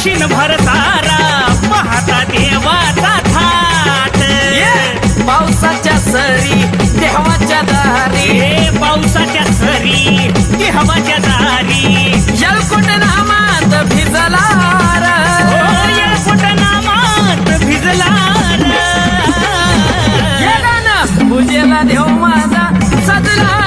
दक्षिण भरतारा पाहता देवाचा थाट. पावसाच्या सरी देवाच्या दारी. पावसाच्या सरी देवाच्या दारी. यलकुट नामात भिजला हो, यलकुट नामात भिजला ना पूजेला देव माझा सजला